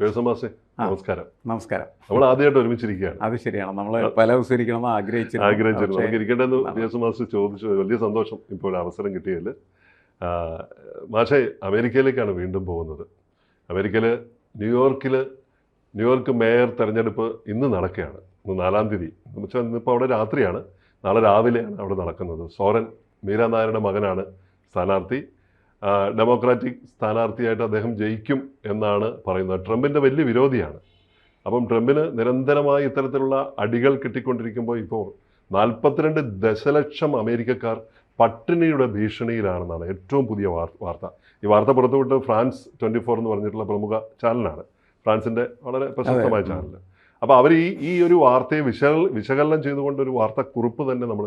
പേഴ്സമാസെ നമസ്കാരം. നമസ്കാരം. നമ്മൾ ആദ്യമായിട്ട് ഒരുമിച്ചിരിക്കുകയാണ്. അത് ശരിയാണ്. നമ്മൾ പല ദിവസം ഇരിക്കണമെന്ന് ആഗ്രഹിച്ചിരുന്നു. ആഗ്രഹിച്ചിരുന്നു നമുക്ക് ഇരിക്കേണ്ടെന്ന് പേഴ്സമാസ് ചോദിച്ചു. വലിയ സന്തോഷം ഇപ്പോൾ അവസരം കിട്ടിയതിൽ മാഷെ അമേരിക്കയിലേക്കാണ് വീണ്ടും പോകുന്നത്. അമേരിക്കയിൽ ന്യൂയോർക്കിൽ ന്യൂയോർക്ക് മേയർ തെരഞ്ഞെടുപ്പ് ഇന്ന് നടക്കുകയാണ്. ഇന്ന് നാലാം തീയതി. എന്ന് വെച്ചാൽ ഇന്നിപ്പോൾ അവിടെ രാത്രിയാണ്. നാളെ രാവിലെയാണ് അവിടെ നടക്കുന്നത്. സോറൻ മീരാനായരുടെ മകനാണ് സ്ഥാനാർത്ഥി. ഡെമോക്രാറ്റിക് സ്ഥാനാർത്ഥിയായിട്ട് അദ്ദേഹം ജയിക്കും എന്നാണ് പറയുന്നത്. ട്രംപിന്റെ വലിയ വിരോധിയാണ്. അപ്പം ട്രംപിന് നിരന്തരമായി ഇത്തരത്തിലുള്ള അടികൾ കിട്ടിക്കൊണ്ടിരിക്കുമ്പോൾ ഇപ്പോൾ നാൽപ്പത്തിരണ്ട് ദശലക്ഷം അമേരിക്കക്കാർ പട്ടിണിയുടെ ഭീഷണിയിലാണെന്നാണ് ഏറ്റവും പുതിയ വാർത്ത. ഈ വാർത്ത പുറത്തുവിട്ട് ഫ്രാൻസ് ട്വന്റി ഫോർ എന്ന് പറഞ്ഞിട്ടുള്ള പ്രമുഖ ചാനലാണ്. ഫ്രാൻസിന്റെ വളരെ പ്രശസ്തമായ ചാനൽ അപ്പോൾ അവർ ഈ ഈ ഒരു വാർത്തയെ വിശകൽ വിശകലനം ചെയ്തുകൊണ്ട് ഒരു വാർത്താക്കുറിപ്പ് തന്നെ നമ്മൾ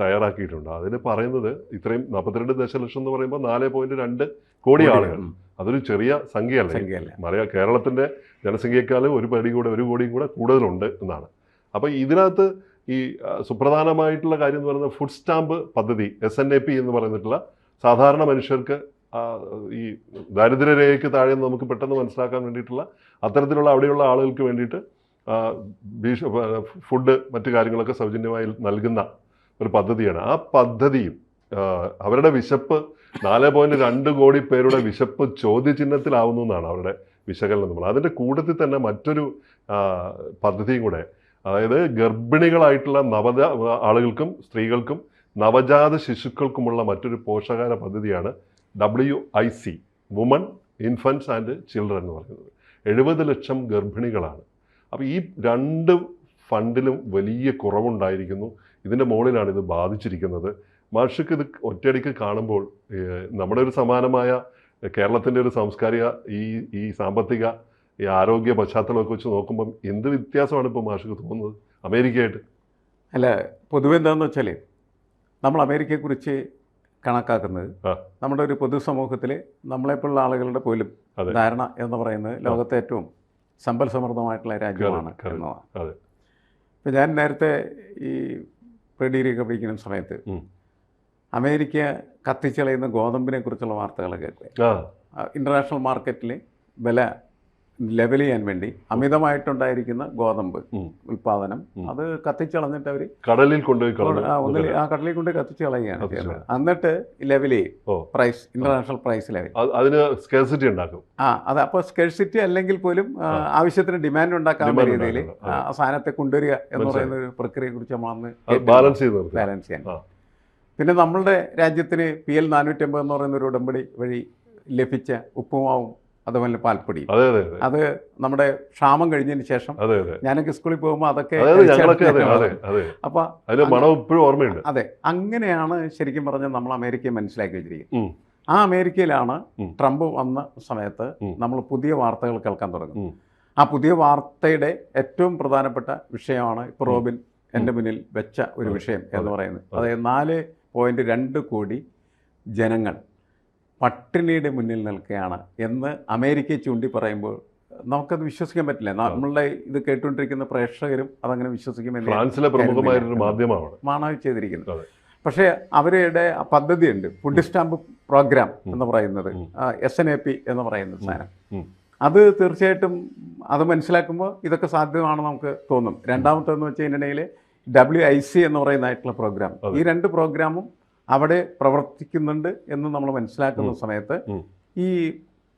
തയ്യാറാക്കിയിട്ടുണ്ട്. അതിൽ പറയുന്നത് ഇത്രയും നാൽപ്പത്തിരണ്ട് ദശലക്ഷം എന്ന് പറയുമ്പോൾ നാല് പോയിന്റ് രണ്ട് കോടി ആളുകൾ. അതൊരു ചെറിയ സംഖ്യയല്ല. സംഖ്യയല്ല. മലയാ കേരളത്തിന്റെ ജനസംഖ്യയെക്കാളും ഒരു പടി കൂടെ ഒരു കോടിയും കൂടെ കൂടുതലുണ്ട് എന്നാണ്. അപ്പോൾ ഇതിനകത്ത് ഈ സുപ്രധാനമായിട്ടുള്ള കാര്യം എന്ന് പറയുന്നത് ഫുഡ് സ്റ്റാമ്പ് പദ്ധതി എസ് എൻ എ പി എന്ന് പറഞ്ഞിട്ടുള്ള സാധാരണ മനുഷ്യർക്ക് ഈ ദാരിദ്ര്യരേഖയ്ക്ക് താഴെ നമുക്ക് പെട്ടെന്ന് മനസ്സിലാക്കാൻ വേണ്ടിയിട്ടുള്ള അത്തരത്തിലുള്ള അവിടെയുള്ള ആളുകൾക്ക് വേണ്ടിയിട്ട് ഭീഷ ഫുഡ് മറ്റു കാര്യങ്ങളൊക്കെ സൗജന്യമായി നൽകുന്ന ഒരു പദ്ധതിയാണ്. ആ പദ്ധതിയും അവരുടെ വിശപ്പ് നാല് പോയിന്റ് രണ്ട് കോടി പേരുടെ വിശപ്പ് ചോദ്യചിഹ്നത്തിലാവുന്നു എന്നാണ് അവരുടെ വിശകലനം നമ്മൾ. അതിന്റെ കൂട്ടത്തിൽ തന്നെ മറ്റൊരു പദ്ധതിയും കൂടെ അതായത് ഗർഭിണികളായിട്ടുള്ള നവജ ആളുകൾക്കും സ്ത്രീകൾക്കും നവജാത ശിശുക്കൾക്കുമുള്ള മറ്റൊരു പോഷകാഹാര പദ്ധതിയാണ് W I C woman infants and children എന്ന് പറയുന്നത്. എഴുപത് ലക്ഷം ഗർഭിണികളാണ്. അപ്പോൾ ഈ രണ്ട് ഫണ്ടിലും വലിയ കുറവുണ്ടായിരിക്കുന്നു. ഇതിന്റെ മുകളിലാണ് ഇത് ബാധിച്ചിരിക്കുന്നത്. മനുഷ്യക്ക് ഇത് ഒറ്റയടിക്ക് കാണുമ്പോൾ നമ്മുടെ ഒരു സമാനമായ കേരളത്തിന്റെ ഒരു സാംസ്കാരിക ഈ ഈ സാമ്പത്തിക ഈ ആരോഗ്യ പശ്ചാത്തലമൊക്കെ വെച്ച് നോക്കുമ്പം എന്ത് വ്യത്യാസമാണ് ഇപ്പോൾ മാഷിക്ക് തോന്നുന്നത്? അമേരിക്കയായിട്ട്. അല്ല പൊതുവെ എന്താണെന്ന് വെച്ചാൽ നമ്മൾ അമേരിക്കയെക്കുറിച്ച് കണക്കാക്കുന്നത് നമ്മുടെ ഒരു പൊതുസമൂഹത്തിൽ നമ്മളെപ്പോലുള്ള ആളുകളുടെ പോലും ധാരണ എന്ന് പറയുന്നത് ലോകത്തെ ഏറ്റവും സമ്പൽ സമൃദ്ധമായിട്ടുള്ള രാജ്യമാണ്. എന്നതാണ്. അതെ. ഇപ്പം ഞാൻ നേരത്തെ ഈ പ്രീ ഡിഗ്രി ഒക്കെ പഠിക്കുന്ന സമയത്ത് അമേരിക്ക കത്തിച്ചളയുന്ന ഗോതമ്പിനെ കുറിച്ചുള്ള ആ. ഇന്റർനാഷണൽ മാർക്കറ്റിൽ വില ലെവൽ ചെയ്യാൻ വേണ്ടി അമിതമായിട്ടുണ്ടായിരിക്കുന്ന ഗോതമ്പ് ഉൽപാദനം. അത് കത്തിച്ചളഞ്ഞിട്ട് അവർ കടലിൽ കൊണ്ടുപോയി ഒന്നിൽ ആ കടലിൽ കൊണ്ട് കത്തിച്ച് കളയുകയാണ് ചെയ്യുന്നത്. എന്നിട്ട് ലെവൽ ചെയ്യും. Price international price level. അത് അതിന് സ്കേഴ്സിറ്റി ഉണ്ടാക്കും. ആ അത് അപ്പോൾ സ്കേഴ്സിറ്റി അല്ലെങ്കിൽ പോലും. ആവശ്യത്തിന് ഡിമാൻഡ് ഉണ്ടാക്കാൻ രീതിയിൽ ആ. സാധനത്തെ കൊണ്ടുവരിക എന്ന് പറയുന്ന ഒരു പ്രക്രിയയെ കുറിച്ച് നമ്മളന്ന് ബാലൻസ് ചെയ്ത് ബാലൻസ് ചെയ്യാൻ. പിന്നെ നമ്മളുടെ രാജ്യത്തിന് പി എൽ നാനൂറ്റമ്പത് എന്ന് പറയുന്ന ഒരു ഉടമ്പടി വഴി ലഭിച്ച ഉപ്പുമാവും അതുപോലെ പാൽപ്പൊടി. അതെ നമ്മുടെ ക്ഷാമം കഴിഞ്ഞതിന് ശേഷം ഞാനൊക്കെ സ്കൂളിൽ പോകുമ്പോൾ അതൊക്കെ അതെ അതെ അതെ അപ്പൊ ഇപ്പോഴും ഓർമ്മയുണ്ട്. അതെ അങ്ങനെയാണ് ശരിക്കും പറഞ്ഞാൽ നമ്മൾ അമേരിക്കയെ മനസ്സിലാക്കി വെച്ചിരിക്കുന്നത്. ആ അമേരിക്കയിലാണ് ട്രംപ് വന്ന സമയത്ത് നമ്മൾ പുതിയ വാർത്തകൾ കേൾക്കാൻ തുടങ്ങും ആ പുതിയ വാർത്തയുടെ ഏറ്റവും പ്രധാനപ്പെട്ട വിഷയമാണ് ഇപ്പോൾ റോബിൻ എന്റെ മുന്നിൽ വെച്ച ഒരു വിഷയം എന്ന്. പറയുന്നത്. അതായത് നാല് പോയിന്റ് രണ്ട് കോടി ജനങ്ങൾ പട്ടിണിയുടെ മുന്നിൽ നിൽക്കുകയാണ് എന്ന് അമേരിക്കയെ ചൂണ്ടി പറയുമ്പോൾ നമുക്കത് വിശ്വസിക്കാൻ പറ്റില്ല. നമ്മളുടെ ഇത് കേട്ടുകൊണ്ടിരിക്കുന്ന പ്രേക്ഷകരും അതങ്ങനെ വിശ്വസിക്കുമെന്ന് ഫ്രാൻസിലെ പ്രമുഖമായൊരു മാധ്യമമാണ്. മാണവ് ചെയ്തിരിക്കുന്നത്. പക്ഷെ അവരുടെ പദ്ധതിയുണ്ട്. ഫുഡ് സ്റ്റാമ്പ് പ്രോഗ്രാം എന്ന് പറയുന്നത്. എസ് എൻ എ പി എന്ന് പറയുന്ന സാധനം. അത് തീർച്ചയായിട്ടും അത് മനസ്സിലാക്കുമ്പോൾ ഇതൊക്കെ സാധ്യമാണെന്ന് നമുക്ക് തോന്നും. രണ്ടാമത്തെന്ന് വെച്ച് കഴിഞ്ഞിട്ടുണ്ടെങ്കിൽ ഡബ്ല്യു ഐ സി എന്ന് പറയുന്നതായിട്ടുള്ള പ്രോഗ്രാം. ഈ രണ്ട് പ്രോഗ്രാമും അവിടെ പ്രവർത്തിക്കുന്നുണ്ട് എന്ന് നമ്മൾ മനസ്സിലാക്കുന്ന. സമയത്ത് ഈ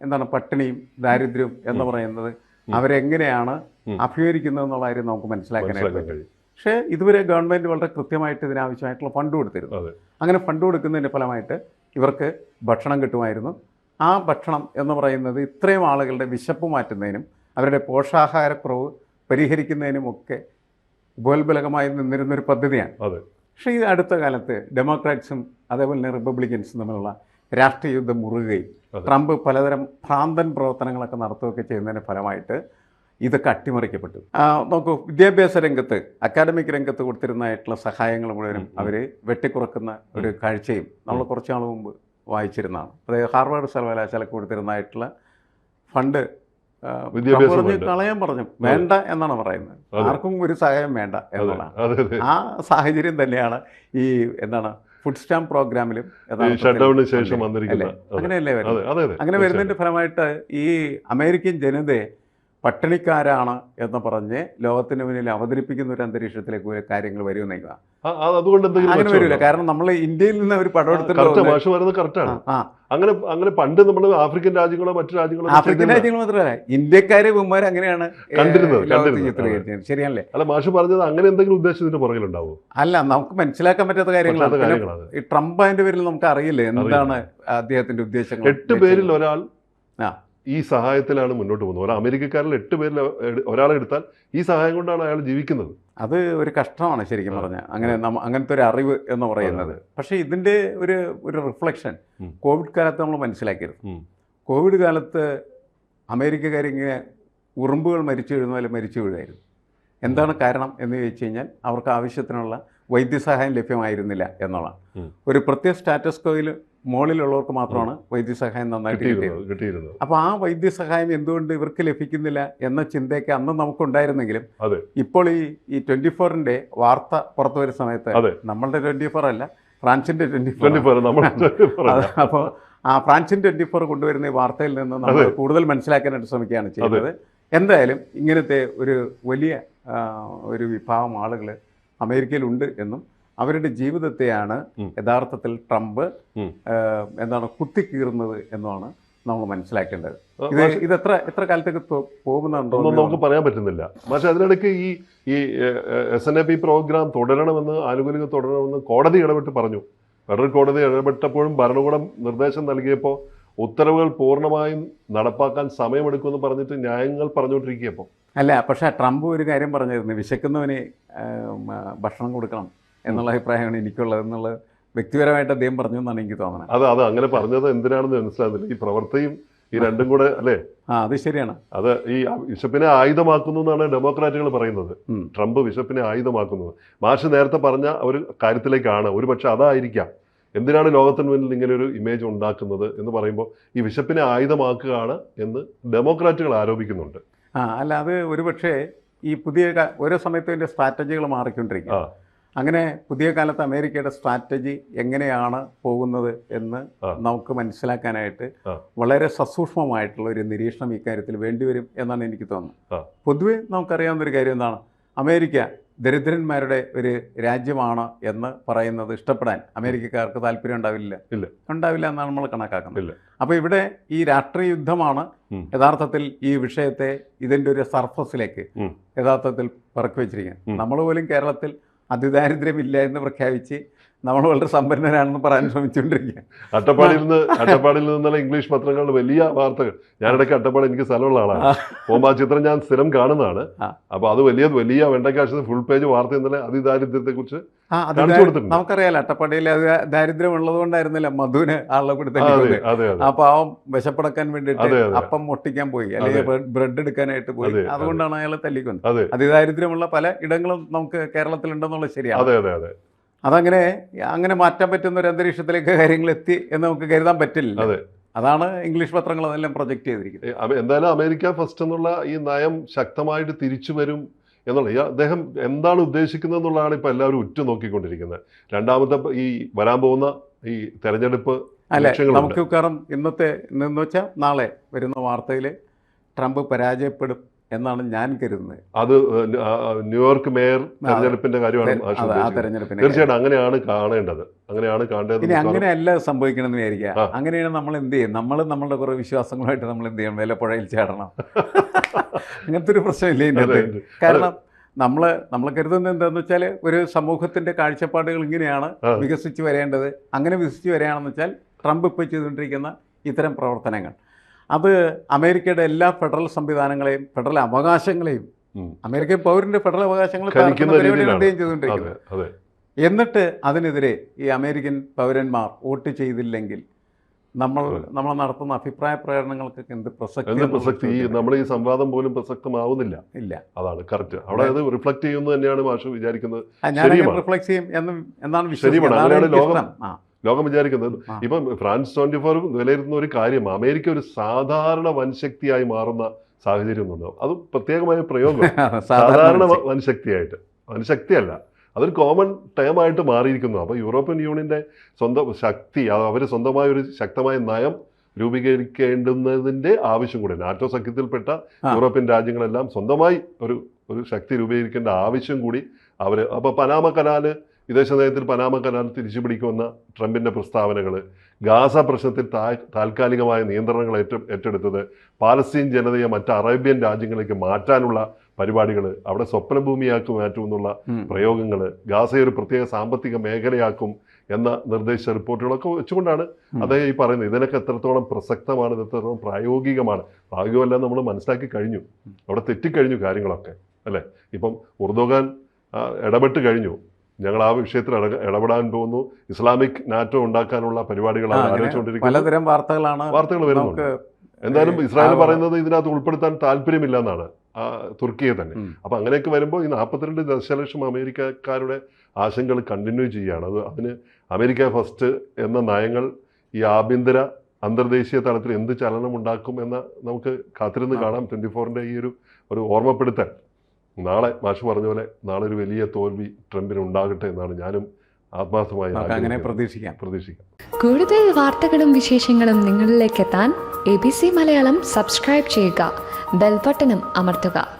എന്താണ് പട്ടിണിയും ദാരിദ്ര്യവും എന്ന് പറയുന്നത്. അവരെങ്ങനെയാണ് അഭിഹരിക്കുന്നത് എന്നുള്ള കാര്യം നമുക്ക് മനസ്സിലാക്കാനായിട്ട് പറ്റും. പക്ഷേ ഇതുവരെ ഗവൺമെന്റ് വളരെ കൃത്യമായിട്ട് ഇതിനാവശ്യമായിട്ടുള്ള ഫണ്ട് കൊടുത്തിരുന്നു. അങ്ങനെ ഫണ്ട് കൊടുക്കുന്നതിന്റെ ഫലമായിട്ട് ഇവർക്ക് ഭക്ഷണം കിട്ടുമായിരുന്നു. ആ ഭക്ഷണം എന്ന് പറയുന്നത് ഇത്രയും ആളുകളുടെ വിശപ്പ് മാറ്റുന്നതിനും അവരുടെ പോഷകാഹാരക്കുറവ് പരിഹരിക്കുന്നതിനുമൊക്കെ ഉപോത്ബലകമായി നിന്നിരുന്നൊരു പദ്ധതിയാണ്. പക്ഷേ ഈ അടുത്ത കാലത്ത് ഡെമോക്രാറ്റ്സും അതേപോലെ തന്നെ റിപ്പബ്ലിക്കൻസും തമ്മിലുള്ള രാഷ്ട്രീയ യുദ്ധം മുറുകയും. ട്രംപ് പലതരം ഭ്രാന്തൻ പ്രവർത്തനങ്ങളൊക്കെ നടത്തുകയൊക്കെ ചെയ്യുന്നതിന്റെ ഫലമായിട്ട് ഇതൊക്കെ അട്ടിമറിക്കപ്പെട്ടു നോക്കൂ വിദ്യാഭ്യാസ രംഗത്ത് അക്കാഡമിക് രംഗത്ത് കൊടുത്തിരുന്നതായിട്ടുള്ള സഹായങ്ങൾ മുഴുവനും. അവർ വെട്ടിക്കുറക്കുന്ന ഒരു കാഴ്ചയും നമ്മൾ കുറച്ച് നാൾ മുമ്പ് വായിച്ചിരുന്നതാണ് അതായത് ഹാർവാർഡ് സർവകലാശാലക്ക് കൊടുത്തിരുന്നതായിട്ടുള്ള ഫണ്ട് കളയാൻ പറഞ്ഞു. വേണ്ട എന്നാണ് പറയുന്നത്. ആർക്കും ഒരു സഹായം വേണ്ട എന്നാണ് ആ സാഹചര്യം തന്നെയാണ് ഈ എന്താണ് ഫുഡ് സ്റ്റാമ്പ് പ്രോഗ്രാമിലും അങ്ങനെയല്ലേ വരുന്നത്? അങ്ങനെ വരുന്നതിന്റെ ഫലമായിട്ട് ഈ അമേരിക്കൻ ജനതയെ പട്ടിണിക്കാരാണ് എന്ന് പറഞ്ഞ് ലോകത്തിന് മുന്നിൽ അവതരിപ്പിക്കുന്ന ഒരു അന്തരീക്ഷത്തിലേക്ക് കാര്യങ്ങൾ ആ, അതുകൊണ്ട് അങ്ങനെ വരില്ല. കാരണം നമ്മൾ ഇന്ത്യയിൽ നിന്ന് ഒരു പടം എടുത്തിട്ട് കറക്റ്റാണ് അങ്ങനെ അങ്ങനെ പണ്ട് നമ്മൾ ആഫ്രിക്കൻ രാജ്യങ്ങളോ മറ്റു രാജ്യങ്ങളോ ആഫ്രിക്കൻ രാജ്യങ്ങൾ മാത്രമല്ല ഇന്ത്യക്കാരെ മുമ്പ് അങ്ങനെയാണ് കണ്ടിരുന്നത്, ശരിയല്ലേ അല്ല മാഷ് പറഞ്ഞത് അങ്ങനെ എന്തെങ്കിലും ഉദ്ദേശത്തിന്റെ പുറകിലുണ്ടാവും? അല്ല നമുക്ക് മനസ്സിലാക്കാൻ പറ്റാത്ത കാര്യങ്ങളാണ്. ഈ ട്രംപ് അതിന്റെ പേരിൽ നമുക്ക് അറിയില്ലേ എന്താണ് അദ്ദേഹത്തിന്റെ ഉദ്ദേശങ്ങൾ? എട്ട് പേരിൽ ഒരാൾ ആ. ഈ സഹായത്തിലാണ് മുന്നോട്ട് പോകുന്നത്. ഒരു അമേരിക്കക്കാരിൽ എട്ട് പേരിൽ ഒരാളെ എടുത്താൽ ഈ സഹായം കൊണ്ടാണ് അയാൾ ജീവിക്കുന്നത്. അത് ഒരു കഷ്ടമാണ് ശരിക്കും. പറഞ്ഞാൽ. അങ്ങനെ നമ്മ അങ്ങനത്തെ ഒരു അറിവ് എന്ന് പറയുന്നത്. പക്ഷേ ഇതിന്റെ ഒരു ഒരു റിഫ്ലക്ഷൻ കോവിഡ് കാലത്ത് നമ്മൾ മനസ്സിലാക്കിയത്. കോവിഡ് കാലത്ത് അമേരിക്കക്കാരിങ്ങനെ ഉറുമ്പുകൾ മരിച്ചു വീഴുന്ന പോലെ മരിച്ചു വീഴായിരുന്നു എന്താണ് കാരണം എന്ന് ചോദിച്ചു കഴിഞ്ഞാൽ അവർക്ക് ആവശ്യത്തിനുള്ള വൈദ്യസഹായം ലഭ്യമായിരുന്നില്ല എന്നുള്ളതാണ്. ഒരു പ്രത്യേക സ്റ്റാറ്റസ് കോയിൽ മുകളിലുള്ളവർക്ക് മാത്രമാണ് വൈദ്യസഹായം നന്നായിട്ട് കിട്ടിയിരുന്നത് അപ്പോൾ ആ വൈദ്യസഹായം എന്തുകൊണ്ട് ഇവർക്ക് ലഭിക്കുന്നില്ല എന്ന ചിന്തയൊക്കെ അന്ന് നമുക്കുണ്ടായിരുന്നെങ്കിലും. ഇപ്പോൾ ഈ ഈ ട്വന്റി ഫോറിന്റെ വാർത്ത പുറത്തു വരുന്ന സമയത്ത് നമ്മളുടെ ട്വന്റി ഫോർ അല്ല ഫ്രാൻസിന്റെ ട്വന്റി ട്വന്റി ഫോർ അപ്പോൾ ആ ഫ്രാൻസിൻ ട്വന്റി ഫോർ കൊണ്ടുവരുന്ന ഈ വാർത്തയിൽ നിന്ന് നമ്മൾ കൂടുതൽ മനസ്സിലാക്കാനായിട്ട് ശ്രമിക്കുകയാണ് ചെയ്യുന്നത്. എന്തായാലും ഇങ്ങനത്തെ ഒരു വലിയ ഒരു വിഭാഗം ആളുകൾ അമേരിക്കയിലുണ്ട് എന്നും അവരുടെ ജീവിതത്തെയാണ് യഥാർത്ഥത്തിൽ ട്രംപ് എന്താണ് കുത്തിക്കീറുന്നത് എന്നാണ് നമ്മൾ മനസ്സിലാക്കേണ്ടത്. ഇത് ഇത് എത്ര എത്ര കാലത്തേക്ക് പോകുന്നുണ്ടോ നമുക്ക് പറയാൻ പറ്റുന്നില്ല. പക്ഷെ അതിനിടയ്ക്ക് ഈ ഈ S N A P program തുടരണമെന്ന് ആനുകൂല്യങ്ങൾ തുടരണമെന്ന് കോടതി ഇടപെട്ട് പറഞ്ഞു. ഫെഡറൽ കോടതി ഇടപെട്ടപ്പോഴും ഭരണകൂടം നിർദ്ദേശം നൽകിയപ്പോൾ ഉത്തരവുകൾ പൂർണമായും നടപ്പാക്കാൻ സമയമെടുക്കുമെന്ന് പറഞ്ഞിട്ട് ന്യായങ്ങൾ പറഞ്ഞുകൊണ്ടിരിക്കുകയപ്പോൾ അല്ല പക്ഷേ ട്രംപ് ഒരു കാര്യം പറഞ്ഞിരുന്നു. വിശക്കുന്നവന് ഭക്ഷണം കൊടുക്കണം. എന്നുള്ള അഭിപ്രായമാണ് എനിക്കുള്ളത് എന്നുള്ളത് വ്യക്തിപരമായിട്ട് അദ്ദേഹം പറഞ്ഞു എന്നാണ് എനിക്ക് തോന്നുന്നത്. അത് അത് അങ്ങനെ പറഞ്ഞത് എന്തിനാണെന്ന് മനസ്സിലാകുന്നില്ല. ഈ പ്രവൃത്തിയും ഈ രണ്ടും കൂടെ അല്ലേ? ആ അത് ശരിയാണ്. അത് ഈ വിശപ്പിനെ ആയുധമാക്കുന്നു എന്നാണ് ഡെമോക്രാറ്റുകൾ പറയുന്നത്. ട്രംപ് വിശപ്പിനെ ആയുധമാക്കുന്നത് മാഷ് നേരത്തെ പറഞ്ഞ ഒരു കാര്യത്തിലേക്കാണ്. ഒരു പക്ഷെ അതായിരിക്കാം. എന്തിനാണ് ലോകത്തിന് മുന്നിൽ ഇങ്ങനെ ഒരു ഇമേജ് ഉണ്ടാക്കുന്നത് എന്ന് പറയുമ്പോൾ ഈ വിശപ്പിനെ ആയുധമാക്കുകയാണ് എന്ന് ഡെമോക്രാറ്റുകൾ ആരോപിക്കുന്നുണ്ട്. ആ അല്ല അത് ഒരുപക്ഷെ ഈ പുതിയ ഓരോ സമയത്തും ഇതിന്റെ സ്ട്രാറ്റജികൾ മാറിക്കൊണ്ടിരിക്കുക ആ. അങ്ങനെ പുതിയ കാലത്ത് അമേരിക്കയുടെ സ്ട്രാറ്റജി എങ്ങനെയാണ് പോകുന്നത് എന്ന് നമുക്ക് മനസ്സിലാക്കാനായിട്ട് വളരെ സസൂക്ഷ്മമായിട്ടുള്ള ഒരു നിരീക്ഷണം ഇക്കാര്യത്തിൽ വേണ്ടിവരും എന്നാണ് എനിക്ക് തോന്നുന്നത് പൊതുവെ നമുക്കറിയാവുന്ന ഒരു കാര്യം എന്താണ് അമേരിക്ക ദരിദ്രന്മാരുടെ ഒരു രാജ്യമാണ് എന്ന് പറയുന്നത് ഇഷ്ടപ്പെടാൻ അമേരിക്കക്കാർക്ക് താല്പര്യം ഉണ്ടാവില്ല ഇല്ല. ഉണ്ടാവില്ല എന്നാണ് നമ്മൾ കണക്കാക്കുന്നത്. അപ്പോൾ ഇവിടെ ഈ രാഷ്ട്രീയ യുദ്ധമാണ്. യഥാർത്ഥത്തിൽ ഈ വിഷയത്തെ ഇതിന്റെ ഒരു സർഫസിലേക്ക്. യഥാർത്ഥത്തിൽ പറക്കി വെച്ചിരിക്കുന്നത് ഉം. നമ്മൾ പോലും കേരളത്തിൽ അതിദാരിദ്ര്യമില്ല എന്ന് പ്രഖ്യാപിച്ച് നമ്മൾ വളരെ സമ്പന്നരാണെന്ന് പറയാൻ ശ്രമിച്ചുകൊണ്ടിരിക്കുക അട്ടപ്പാടിയിൽ നിന്ന് അട്ടപ്പാടിയിൽ നിന്നുള്ള ഇംഗ്ലീഷ് പത്രങ്ങളുടെ വലിയ വാർത്തകൾ. ഞാനിടയ്ക്ക് അട്ടപ്പാടി എനിക്ക് സ്ഥലമുള്ള ആളാണ്. പോകുമ്പോൾ ആ ചിത്രം ഞാൻ സ്ഥിരം കാണുന്നതാണ്. അപ്പോൾ അപ്പൊ അത് വലിയ വലിയ വെണ്ടക്കാശ് ഫുൾ പേജ് വാർത്ത ഇന്നലെ അതിദാരിദ്ര്യത്തെ നമുക്കറിയാലോ അട്ടപ്പാടിയിൽ അത് ദാരിദ്ര്യം ഉള്ളത് കൊണ്ടായിരുന്നില്ല മധുവിന് ആളെ കൂടി അപ്പൊ അവൻ അതെ അതെ. ആ പാവം വിശപ്പടക്കാൻ വേണ്ടിയിട്ട് അതെ. അപ്പം മുട്ടിക്കാൻ പോയി അല്ലെങ്കിൽ ബ്രെഡ്- എടുക്കാനായിട്ട് പോയി. അതെ, അതെ. അതുകൊണ്ടാണ് അയാളെ തല്ലിക്കുന്നത് അതെ. അതിദാരിദ്ര്യമുള്ള പല ഇടങ്ങളും നമുക്ക് കേരളത്തിലുണ്ടെന്നുള്ളത് ശരിയാണ്. അതെ അതെ അതെ. അതങ്ങനെ അങ്ങനെ മാറ്റാൻ പറ്റുന്ന ഒരു അന്തരീക്ഷത്തിലേക്ക് കാര്യങ്ങൾ എത്തി എന്ന് നമുക്ക് കരുതാൻ പറ്റില്ല. അതെ. അതാണ് ഇംഗ്ലീഷ് പത്രങ്ങൾ അതെല്ലാം പ്രൊജക്ട് ചെയ്തിരിക്കുന്നത്. എന്തായാലും അമേരിക്ക ഫസ്റ്റ് എന്നുള്ള ഈ നയം ശക്തമായിട്ട് തിരിച്ചു വരും എന്നുള്ള. ഈ അദ്ദേഹം എന്താണ് ഉദ്ദേശിക്കുന്നത് എന്നുള്ളതാണ് ഇപ്പൊ എല്ലാവരും ഉറ്റു നോക്കിക്കൊണ്ടിരിക്കുന്നത്. രണ്ടാമത്തെ ഈ വരാൻ പോകുന്ന ഈ തെരഞ്ഞെടുപ്പ് അല്ലെ. നമുക്ക് കാരണം ഇന്നത്തെ ഇന്നെന്ന് വെച്ചാൽ നാളെ വരുന്ന വാർത്തയിൽ ട്രംപ് പരാജയപ്പെടും. എന്നാണ് ഞാൻ കരുതുന്നത്. അത് ന്യൂയോർക്ക് മേയർ തെരഞ്ഞെടുപ്പിന്റെ കാര്യമാണ് ആ. തീർച്ചയായിട്ടും അങ്ങനെയാണ് കാണേണ്ടത്. അങ്ങനെയാണ് കാണേണ്ടത് ഇനി അങ്ങനെയല്ല സംഭവിക്കണമെന്ന് വിചാരിക്കുക. അങ്ങനെയാണ് നമ്മൾ എന്ത് ചെയ്യും? നമ്മൾ നമ്മളുടെ കുറേ വിശ്വാസങ്ങളായിട്ട് നമ്മൾ എന്ത് ചെയ്യണം? വിലപ്പുഴയിൽ ചേടണം. അങ്ങനത്തെ ഒരു പ്രശ്നമില്ല കാരണം നമ്മൾ നമ്മൾ കരുതുന്നത് എന്താണെന്ന് വെച്ചാൽ ഒരു സമൂഹത്തിന്റെ കാഴ്ചപ്പാടുകൾ ഇങ്ങനെയാണ്. വികസിച്ച് വരേണ്ടത്. അങ്ങനെ വികസിച്ച് വരികയാണെന്ന് വെച്ചാൽ ട്രംപ് ഇപ്പോൾ ചെയ്തുകൊണ്ടിരിക്കുന്ന ഇത്തരം പ്രവർത്തനങ്ങൾ. അത് അമേരിക്കയുടെ എല്ലാ ഫെഡറൽ സംവിധാനങ്ങളെയും ഫെഡറൽ അവകാശങ്ങളെയും. അമേരിക്കൻ പൗരന്റെ ഫെഡറൽ അവകാശങ്ങൾ ചെയ്തുകൊണ്ടിരിക്കുന്നത്. എന്നിട്ട് അതിനെതിരെ ഈ അമേരിക്കൻ പൗരന്മാർ വോട്ട് ചെയ്തില്ലെങ്കിൽ നമ്മൾ നമ്മൾ നടത്തുന്ന അഭിപ്രായ പ്രകടനങ്ങൾക്കൊക്കെ എന്ത് പ്രസക്തി പ്രസക്തി? നമ്മൾ ഈ സംവാദം പോലും പ്രസക്തമാവുന്നില്ല. ഇല്ല. അതാണ് കറക്റ്റ് അവിടെ അത് റിഫ്ലക്ട് ചെയ്യുന്നു തന്നെയാണ് മാഷ് വിചാരിക്കുന്നത്. ഞാൻ റിഫ്ലക്ട് ചെയ്യും എന്ന് എന്നാണ് അതാണ് ലോകം- ആ, ലോകം വിചാരിക്കുന്നത്. ഇപ്പം ഫ്രാൻസ് ട്വന്റി ഫോർ വിലയിരുത്തുന്ന ഒരു കാര്യം അമേരിക്ക ഒരു സാധാരണ വൻശക്തിയായി മാറുന്ന സാഹചര്യം ഉണ്ടാവും അത് പ്രത്യേകമായ പ്രയോഗം. സാധാരണ വൻശക്തിയായിട്ട്. വൻശക്തിയല്ല. അതൊരു കോമൺ ടേമായിട്ട് മാറിയിരിക്കുന്നു. അപ്പോൾ യൂറോപ്യൻ യൂണിയന്റെ സ്വന്തം ശക്തി അവർ സ്വന്തമായ ഒരു ശക്തമായ നയം രൂപീകരിക്കേണ്ടുന്നതിന്റെ ആവശ്യം കൂടി. നാറ്റോ സഖ്യത്തിൽപ്പെട്ട യൂറോപ്യൻ രാജ്യങ്ങളെല്ലാം സ്വന്തമായി ഒരു ഒരു ശക്തി രൂപീകരിക്കേണ്ട ആവശ്യം കൂടി അവർ അപ്പോൾ പനാമ കനാല് വിദേശ നയത്തിൽ പനാമ കനാൽ തിരിച്ചു പിടിക്കുമെന്ന ട്രംപിന്റെ പ്രസ്താവനകൾ ഗാസ പ്രശ്നത്തിൽ താൽക്കാലികമായ നിയന്ത്രണങ്ങൾ ഏറ്റ ഏറ്റെടുത്തത് പാലസ്തീൻ ജനതയെ മറ്റ് അറേബ്യൻ രാജ്യങ്ങളിലേക്ക് മാറ്റാനുള്ള പരിപാടികൾ അവിടെ സ്വപ്നഭൂമിയാക്കി മാറ്റുമെന്നുള്ള. പ്രയോഗങ്ങൾ ഗാസയെ ഒരു പ്രത്യേക സാമ്പത്തിക മേഖലയാക്കും എന്ന നിർദ്ദേശ റിപ്പോർട്ടുകളൊക്കെ വെച്ചുകൊണ്ടാണ്. അദ്ദേഹം ഈ പറയുന്നത്. ഇതിനൊക്കെ എത്രത്തോളം പ്രസക്തമാണ് ഇത് എത്രത്തോളം പ്രായോഗികമാണ് പ്രായോഗികമല്ല നമ്മൾ മനസ്സിലാക്കി കഴിഞ്ഞു. അവിടെ തെറ്റിക്കഴിഞ്ഞു കാര്യങ്ങളൊക്കെ അല്ലേ? ഇപ്പം ഉർദോഗാൻ ഇടപെട്ട് കഴിഞ്ഞു. ഞങ്ങൾ ആ വിഷയത്തിൽ ഇടപെടാൻ പോകുന്നു. ഇസ്ലാമിക് നാറ്റോ ഉണ്ടാക്കാനുള്ള പരിപാടികളാണ് ആലോചിച്ചുകൊണ്ടിരിക്കുന്നത് പലതരം വാർത്തകളാണ് വാർത്തകൾ വരുന്നുണ്ട്. എന്തായാലും ഇസ്രായേൽ പറയുന്നത് ഇതിനകത്ത് ഉൾപ്പെടുത്താൻ താല്പര്യമില്ല എന്നാണ് ആ, തുർക്കിയെ തന്നെ. അപ്പൊ അങ്ങനെയൊക്കെ വരുമ്പോൾ ഈ നാൽപ്പത്തിരണ്ട് ദശലക്ഷം അമേരിക്കക്കാരുടെ ആശങ്കകൾ കണ്ടിന്യൂ ചെയ്യുകയാണ്. അത് അതിന് അമേരിക്ക ഫസ്റ്റ് എന്ന നയങ്ങൾ ഈ ആഭ്യന്തര അന്തർദേശീയ തലത്തിൽ എന്ത് ചലനം ഉണ്ടാക്കും എന്ന് നമുക്ക് കാത്തിരുന്ന് കാണാം. ട്വന്റി ഫോറിന്റെ ഈ ഒരു ഒരു ഓർമ്മപ്പെടുത്തൽ. നാളെ മാഷ് പറഞ്ഞ പോലെ നാളെ ഒരു വലിയ തോൽവി ട്രംപിന് ഉണ്ടാകട്ടെ എന്നാണ് ഞാനും ആത്മാർത്ഥമായി അങ്ങനെ. പ്രതീക്ഷിക്കാം. പ്രതീക്ഷിക്കാം. കൂടുതൽ വാർത്തകളും വിശേഷങ്ങളും നിങ്ങളിലേക്ക് എത്താൻ A B C Malayalam subscribe ചെയ്യുക. ബെൽബട്ടനും അമർത്തുക.